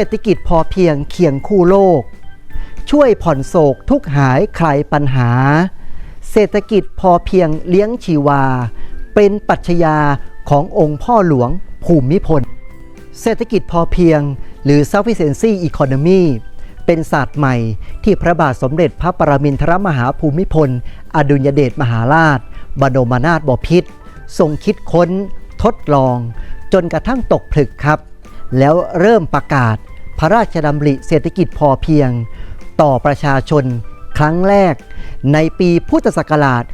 เศรษฐกิจพอเพียงเคียงคู่โลก ช่วยผ่อนโศกทุกหายคลายปัญหา เศรษฐกิจพอเพียงเลี้ยงชีวา เป็นปรัชญาขององค์พ่อหลวงภูมิพล เศรษฐกิจพอเพียง หรือ sufficiency economy เป็นศาสตร์ใหม่ที่พระบาทสมเด็จพระปรมินทรมหาภูมิพล อดุลยเดชมหาราช บรมนาถบพิตรทรงคิดค้น ทดลอง จนกระทั่งตกผลึกครับ แล้วเริ่มประกาศพระราชดำริเศรษฐกิจพอเพียง ต่อประชาชนครั้งแรก ในปีพุทธศักราช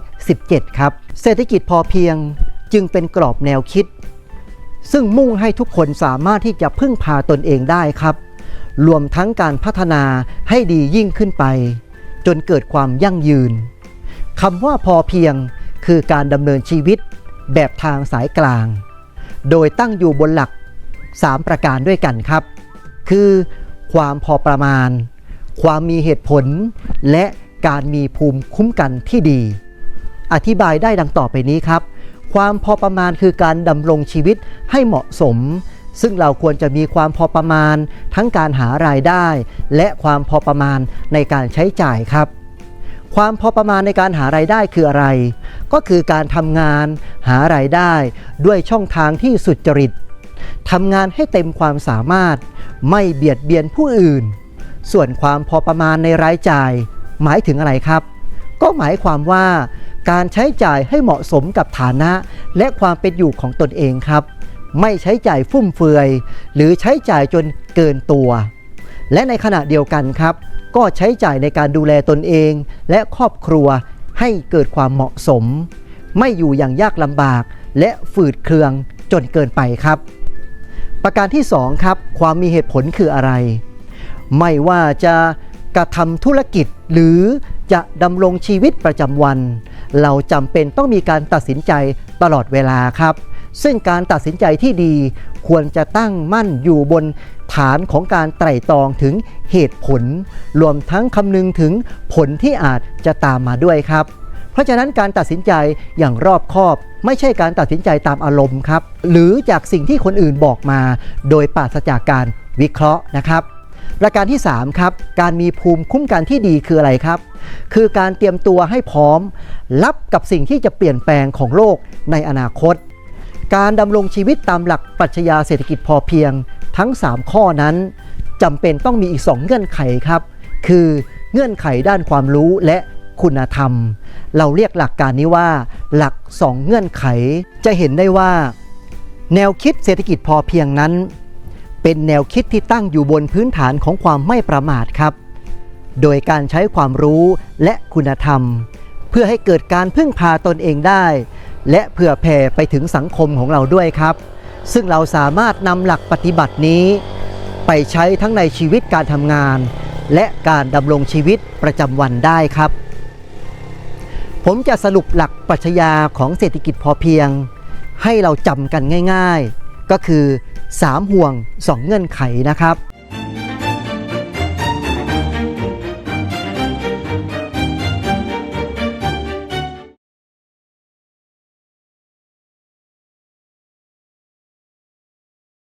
2517 ครับ เศรษฐกิจพอเพียงจึงเป็นกรอบแนวคิด ซึ่งมุ่งให้ทุกคนสามารถที่จะพึ่งพาตนเองได้ครับ รวมทั้งการพัฒนาให้ดียิ่งขึ้นไป จนเกิดความยั่งยืนคำว่าพอเพียงคือการดำเนินชีวิตแบบทางสายกลาง โดยตั้งอยู่บนหลัก 3 ประการด้วยกันครับ คือความพอประมาณ ความมีเหตุผล และการมีภูมิคุ้มกันที่ดี อธิบายได้ดังต่อไปนี้ครับ ความพอประมาณคือการดำรงชีวิตให้เหมาะสม ซึ่งเราควรจะมีความพอประมาณ ทั้งการหารายได้ และความพอประมาณในการใช้จ่ายครับความพอประมาณในการหารายได้คืออะไร ก็คือการทำงาน หารายได้ด้วยช่องทางที่สุจริต ทำงานให้เต็มความสามารถ ไม่เบียดเบียนผู้อื่น ส่วนความพอประมาณในรายจ่าย หมายถึงอะไรครับ ก็หมายความว่า การใช้จ่ายให้เหมาะสมกับฐานะ และความเป็นอยู่ของตนเองครับ ไม่ใช้จ่ายฟุ่มเฟือย หรือใช้จ่ายจนเกินตัว และในขณะเดียวกันครับ ก็ใช้จ่ายในการดูแลตนเอง และครอบครัวให้เกิดความเหมาะสม ไม่อยู่อย่างยากลำบากและฝืดเคืองจนเกินไปครับ ประการที่2ครับความมีเหตุผลคืออะไร ไม่ว่าจะกระทำธุรกิจหรือจะดำรงชีวิตประจำวัน เราจำเป็นต้องมีการตัดสินใจตลอดเวลาครับ ซึ่งการตัดสินใจที่ดีควรจะตั้งมั่นอยู่บนฐานของการไตร่ตรองถึงเหตุผล รวมทั้งคำนึงถึงผลที่อาจจะตามมาด้วยครับ ราะฉะนั้นการตัดสินใจอย่างรอบคอบ ไม่ใช่การตัดสินใจตามอารมณ์ครับ หรือจากสิ่งที่คนอื่นบอกมา โดยปราศจากการวิเคราะห์นะครับประการที่ 3 ครับ การมีภูมิคุ้มกันที่ดีคืออะไรครับ คือการเตรียมตัวให้พร้อม รับกับสิ่งที่จะเปลี่ยนแปลงของโลกในอนาคต การดำรงชีวิตตามหลักปรัชญาเศรษฐกิจพอเพียง ทั้ง 3 ข้อนั้นจำเป็นต้องมีอีก 2 เงื่อนไขครับ คือเงื่อนไขด้านความรู้และ คุณธรรม เราเรียกหลักการนี้ว่าหลัก 2 เงื่อนไข จะเห็นได้ว่า แนวคิดเศรษฐกิจพอเพียงนั้น เป็นแนวคิดที่ตั้งอยู่บนพื้นฐานของความไม่ประมาทครับ โดยการใช้ความรู้และคุณธรรม เพื่อให้เกิดการพึ่งพาตนเองได้ และเผื่อแผ่ไปถึงสังคมของเราด้วยครับ ซึ่งเราสามารถนำหลักปฏิบัตินี้ ไปใช้ทั้งในชีวิตการทำงานและการดำรงชีวิตประจำวันได้ครับ ผมจะสรุปหลักปรัชญาของเศรษฐกิจพอเพียง ให้เราจำกันง่าย ๆ ก็คือ 3 ห่วง 2 เงื่อนไขนะครับ